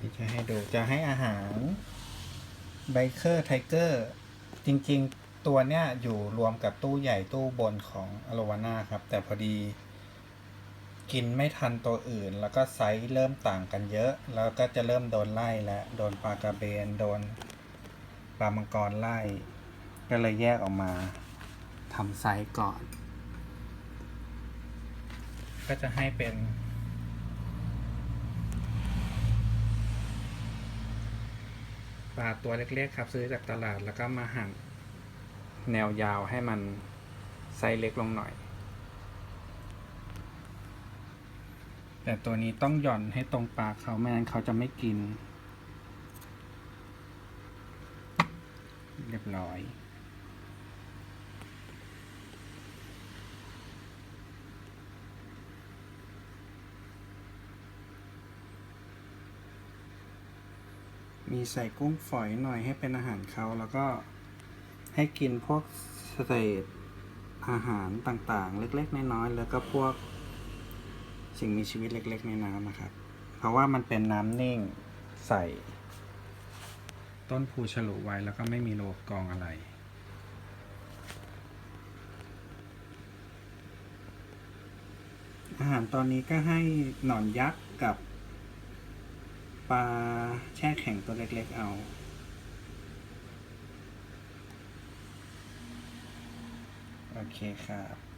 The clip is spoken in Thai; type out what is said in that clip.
นี่จะให้ดูจะให้อาหารไบเ e อร์ไทเกอร์จริงๆตัวเนี้ยอยู่รวมกับตู้ใหญ่ตู้บนของอโลวาน่าครับ แต่พอดี กินไม่ทันตัวอื่น แล้วก็ไซส์เริ่มต่างกันเยอะ แล้วก็จะเริ่มโดนไล่แล้วโดนปลากระเบน โดนปลามังกรไล่ ก็เลยแยกออกมาทำไซส์ก่อน ก็จะให้เป็น ปลาตัวเล็กๆครับซื้อจากตลาดแล้วก็มาหั่นแนวยาวให้มันไซส์เล็กลงหน่อย แต่ตัวนี้ต้องหย่อนให้ตรงปากเขาไม่งั้นเขาจะไม่กิน เรียบร้อย มีใส่กุ้งฝอยหน่อยให้เป็นอาหารเขาแล้วก็ให้กินพวกสเตทอาหารต่างๆ เล็กๆน้อยๆแล้วก็พวก สิ่งมีชีวิตเล็ก ๆ ในน้ำนะครับ เพราะว่ามันเป็นน้ำนิ่งใส่ ต้นผูฉลุไว้แล้วก็ไม่มีโลกองอะไรอาหารตอนนี้ก็ให้หนอนยักษ์กับ ปลาแช่แข็งตัวเล็กๆเอาโอเคครับ